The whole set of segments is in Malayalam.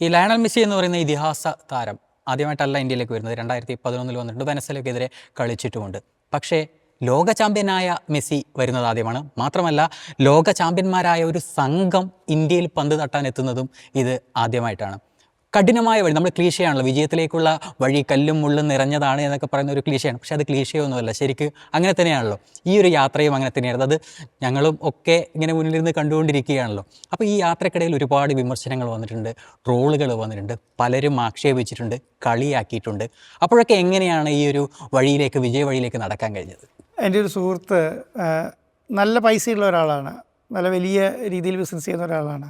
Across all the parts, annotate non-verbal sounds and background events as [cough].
ഈ ലയണൽ മെസ്സി എന്ന് പറയുന്ന ഇതിഹാസ താരം ആദ്യമായിട്ടല്ല ഇന്ത്യയിലേക്ക് വരുന്നത്. രണ്ടായിരത്തി പതിനൊന്നിൽ വന്നിട്ടുണ്ട്. വെനസലക്കെതിരെ കളിച്ചിട്ടുമുണ്ട്. പക്ഷേ ലോക ചാമ്പ്യനായ മെസ്സി വരുന്നത് ആദ്യമാണ്. മാത്രമല്ല ലോക ചാമ്പ്യന്മാരായ ഒരു സംഘം ഇന്ത്യയിൽ പന്ത് തട്ടാൻ എത്തുന്നതും ഇത് ആദ്യമായിട്ടാണ്. കഠിനമായ വഴി നമ്മൾ ക്ലീശയാണല്ലോ വിജയത്തിലേക്കുള്ള വഴി കല്ലും മുള്ളും നിറഞ്ഞതാണ് എന്നൊക്കെ പറയുന്ന ഒരു ക്ലീശയാണ്. പക്ഷേ അത് ക്ലീശയൊന്നുമല്ല ശരിക്ക് അങ്ങനെ തന്നെയാണല്ലോ. ഈ ഒരു യാത്രയും അങ്ങനെ തന്നെയായിരുന്നു. അത് ഞങ്ങളും ഒക്കെ ഇങ്ങനെ മുന്നിലിരുന്ന് കണ്ടുകൊണ്ടിരിക്കുകയാണല്ലോ. അപ്പോൾ ഈ യാത്രക്കിടയിൽ ഒരുപാട് വിമർശനങ്ങൾ വന്നിട്ടുണ്ട് ട്രോളുകൾ വന്നിട്ടുണ്ട് പലരും ആക്ഷേപിച്ചിട്ടുണ്ട് കളിയാക്കിയിട്ടുണ്ട്. അപ്പോഴൊക്കെ എങ്ങനെയാണ് ഈ ഒരു വഴിയിലേക്ക് വിജയ വഴിയിലേക്ക് നടക്കാൻ കഴിഞ്ഞത്? എന്റെ ഒരു സുഹൃത്ത് നല്ല പൈസയുള്ള ഒരാളാണ്. നല്ല വലിയ രീതിയിൽ ബിസിനസ് ചെയ്യുന്ന ഒരാളാണ്.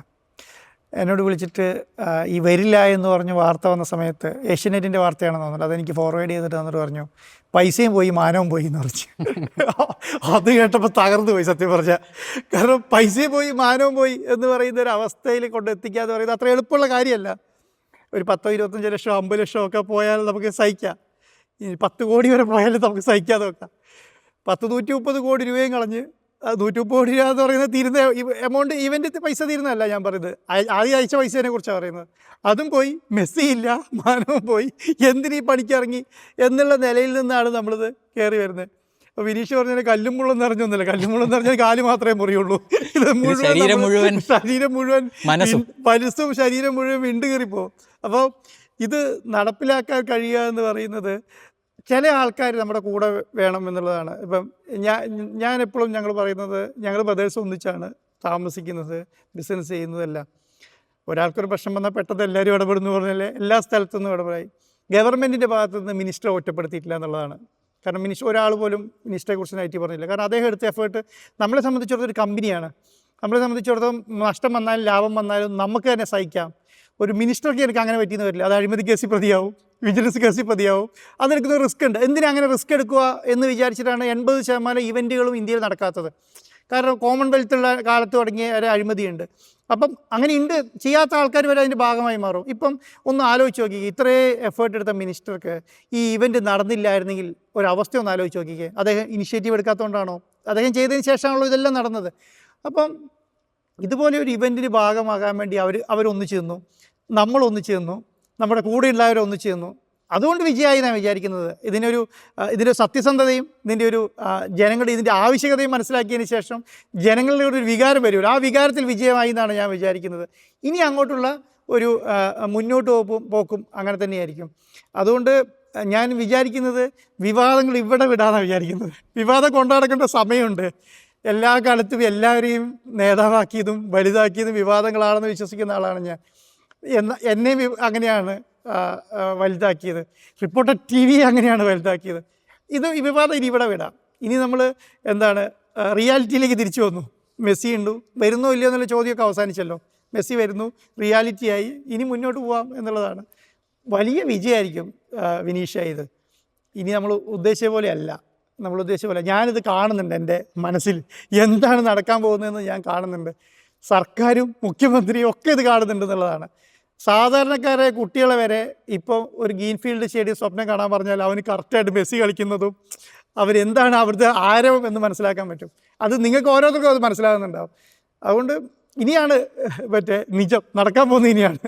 എന്നോട് വിളിച്ചിട്ട് ഈ വരില്ല എന്ന് പറഞ്ഞ് വാർത്ത വന്ന സമയത്ത് ഏഷ്യനെറ്റിന്റെ വാർത്തയാണെന്ന് തോന്നുന്നു അതെനിക്ക് ഫോർവേഡ് ചെയ്തിട്ട് തന്നിട്ട് പറഞ്ഞു പൈസയും പോയി മാനവും പോയി എന്ന് പറഞ്ഞു. [laughs] അത് കേട്ടപ്പോൾ തകർന്നു പോയി സത്യം പറഞ്ഞാൽ കാരണം പൈസയും പോയി മാനവും പോയി എന്ന് പറയുന്ന ഒരു അവസ്ഥയിൽ കൊണ്ട് എത്തിക്കുക എന്ന് പറയുന്നത് അത്ര എളുപ്പമുള്ള കാര്യമല്ല. ഒരു പത്തോ ഇരുപത്തഞ്ച് ലക്ഷം അമ്പത് ലക്ഷം ഒക്കെ പോയാൽ നമുക്ക് സഹിക്കാം. ഇനി പത്ത് കോടി വരെ പോയാലും നമുക്ക് സഹിക്കാതെ വെക്കാം പത്ത് നൂറ്റി മുപ്പത് കോടി രൂപയും കളഞ്ഞ് ആ നൂറ്റി മുപ്പത് കോടി രൂപ എന്ന് പറയുന്നത് തീരുന്ന എമൗണ്ട് ഇവന്റെ പൈസ തീരുന്നതല്ല ഞാൻ പറയുന്നത്. ആദ്യം അയച്ച പൈസേനെ കുറിച്ചാണ് പറയുന്നത്. അതും പോയി മെസ്സി ഇല്ല മാനവും പോയി എന്തിനീ പണിക്കിറങ്ങി എന്നുള്ള നിലയിൽ നിന്നാണ് നമ്മളിത് കയറി വരുന്നത്. അപ്പോൾ വിനീഷ് പറഞ്ഞാൽ കല്ലും മുള്ളും നിറഞ്ഞൊന്നുമില്ല. കല്ലും മുള്ളും നിറഞ്ഞാൽ കാൽ മാത്രമേ മുറിയുള്ളൂ. ഇത് മുഴുവൻ ശരീരം മുഴുവൻ ശരീരം മുഴുവൻ മനസ്സും. ശരീരം മുഴുവൻ വിണ്ടു കയറിപ്പോവും. അപ്പോൾ ഇത് നടപ്പിലാക്കാൻ കഴിയുക എന്ന് പറയുന്നത് ചില ആൾക്കാർ നമ്മുടെ കൂടെ വേണം എന്നുള്ളതാണ്. ഇപ്പം ഞാൻ ഞാൻ എപ്പോഴും ഞങ്ങൾ പറയുന്നത് ഞങ്ങൾ ബ്രദേഴ്സ് ഒന്നിച്ചാണ് താമസിക്കുന്നത് ബിസിനസ് ചെയ്യുന്നതെല്ലാം. ഒരാൾക്കൊരു പ്രശ്നം വന്നാൽ പെട്ടെന്ന് എല്ലാവരും ഇടപെടുന്നു പറഞ്ഞാൽ എല്ലാ സ്ഥലത്തു നിന്നും ഇടപെടായി. ഗവൺമെന്റിന്റെ ഭാഗത്തു നിന്ന് മിനിസ്റ്റർ ഒറ്റപ്പെടുത്തിയിട്ടില്ല എന്നുള്ളതാണ്. കാരണം മിനിസ്റ്റർ ഒരാൾ പോലും മിനിസ്റ്ററെ കുറിച്ച് നൈറ്റി പറഞ്ഞില്ല. കാരണം അദ്ദേഹം എടുത്ത എഫേർട്ട് നമ്മളെ സംബന്ധിച്ചിടത്തോളം ഒരു കമ്പനിയാണ്. നമ്മളെ സംബന്ധിച്ചിടത്തോളം നഷ്ടം വന്നാലും ലാഭം വന്നാലും നമുക്ക് തന്നെ സഹിക്കാം. ഒരു മിനിസ്റ്റർക്ക് എനിക്ക് അങ്ങനെ പറ്റിയെന്ന് വരില്ല. അത് അഴിമതി കേസിൽ പ്രതിയാവും വിജിലൻസ് കേസിൽ പ്രതിയാവും. അതെടുക്കുന്ന റിസ്ക് ഉണ്ട്. എന്തിനാ അങ്ങനെ റിസ്ക് എടുക്കുക എന്ന് വിചാരിച്ചിട്ടാണ് എൺപത് ശതമാനം ഇവന്റുകളും ഇന്ത്യയിൽ നടക്കാത്തത്. കാരണം കോമൺവെൽത്തുള്ള കാലത്ത് തുടങ്ങിയ ഒരു അഴിമതിയുണ്ട്. അപ്പം അങ്ങനെ ഉണ്ട് ചെയ്യാത്ത ആൾക്കാർ വരെ അതിന്റെ ഭാഗമായി മാറും. ഇപ്പം ഒന്ന് ആലോചിച്ച് നോക്കി. ഇത്രയും എഫേർട്ട് എടുത്ത മിനിസ്റ്റർക്ക് ഈ ഇവന്റ് നടന്നില്ലായിരുന്നെങ്കിൽ ഒരവസ്ഥ ഒന്ന് ആലോചിച്ച് നോക്കിക്കേ. അദ്ദേഹം ഇനിഷ്യേറ്റീവ് എടുക്കാത്തതുകൊണ്ടാണോ? അദ്ദേഹം ചെയ്തതിന് ശേഷമാണല്ലോ ഇതെല്ലാം നടന്നത്. അപ്പം ഇതുപോലെ ഒരു ഇവന്റിന് ഭാഗമാകാൻ വേണ്ടി അവർ അവരൊന്നിച്ചു നിന്നു നമ്മൾ ഒന്നിച്ചു നിന്നു നമ്മുടെ കൂടെയുള്ളവർ ഒന്നിച്ചു നിന്നു അതുകൊണ്ട് വിജയമായി ഞാൻ വിചാരിക്കുന്നത്? ഇതിനൊരു ഇതിന്റെ സത്യസന്ധതയും ഇതിന്റെ ഒരു ജനങ്ങളുടെ ഇതിന്റെ ആവശ്യകതയും മനസ്സിലാക്കിയതിന് ശേഷം ജനങ്ങളുടെ ഒരു വികാരം വരുമല്ലോ ആ വികാരത്തിൽ വിജയമായി എന്നാണ് ഞാൻ വിചാരിക്കുന്നത്. ഇനി അങ്ങോട്ടുള്ള ഒരു മുന്നോട്ട് പോക്കും പോക്കും അങ്ങനെ തന്നെയായിരിക്കും. അതുകൊണ്ട് ഞാൻ വിചാരിക്കുന്നത് വിവാദങ്ങൾ ഇവിടെ വിടാന്നാണ് വിചാരിക്കുന്നത്. വിവാദം കൊണ്ടാടക്കേണ്ട സമയമുണ്ട്. എല്ലാ കാലത്തും എല്ലാവരെയും നേതാവാക്കിയതും വലുതാക്കിയതും വിവാദങ്ങളാണെന്ന് വിശ്വസിക്കുന്ന ആളാണ് ഞാൻ. എന്ന എന്നെ വി- അങ്ങനെയാണ് വലുതാക്കിയത്. റിപ്പോർട്ടർ ടി വി അങ്ങനെയാണ് വലുതാക്കിയത്. ഇത് ഈ വിവാദം ഇനി ഇവിടെ വിടാം. ഇനി നമ്മൾ എന്താണ് റിയാലിറ്റിയിലേക്ക് തിരിച്ചു വന്നു. മെസ്സി ഉണ്ടു വരുന്നോ ഇല്ലയോ എന്നുള്ള ചോദ്യമൊക്കെ അവസാനിച്ചല്ലോ. മെസ്സി വരുന്നു. റിയാലിറ്റിയായി. ഇനി മുന്നോട്ട് പോവാം എന്നുള്ളതാണ്. വലിയ വിജയമായിരിക്കും വിനീഷ് ഇത്. ഇനി നമ്മൾ ഉദ്ദേശിച്ച പോലെ അല്ല. നമ്മൾ ഉദ്ദേശിച്ച പോലെ ഞാനിത് കാണുന്നുണ്ട് എന്റെ മനസ്സിൽ. എന്താണ് നടക്കാൻ പോകുന്നതെന്ന് ഞാൻ കാണുന്നുണ്ട്. സർക്കാരും മുഖ്യമന്ത്രിയും ഒക്കെ ഇത് കാണുന്നുണ്ട് എന്നുള്ളതാണ്. സാധാരണക്കാരെ കുട്ടികളെ വരെ ഇപ്പോൾ ഒരു ഗ്രീൻഫീൽഡ് സ്റ്റേഡിയം സ്വപ്നം കാണാൻ പറഞ്ഞാൽ അവന് കറക്റ്റായിട്ട് മെസ്സി കളിക്കുന്നതും അവരെന്താണ് അവരുടെ ആരവം എന്ന് മനസ്സിലാക്കാൻ പറ്റും. അത് നിങ്ങൾക്ക് ഓരോരുത്തർക്കും അത് മനസ്സിലാകുന്നുണ്ടാവും. അതുകൊണ്ട് ഇനിയാണ് മറ്റേ നിജം നടക്കാൻ പോകുന്നത് ഇനിയാണ്.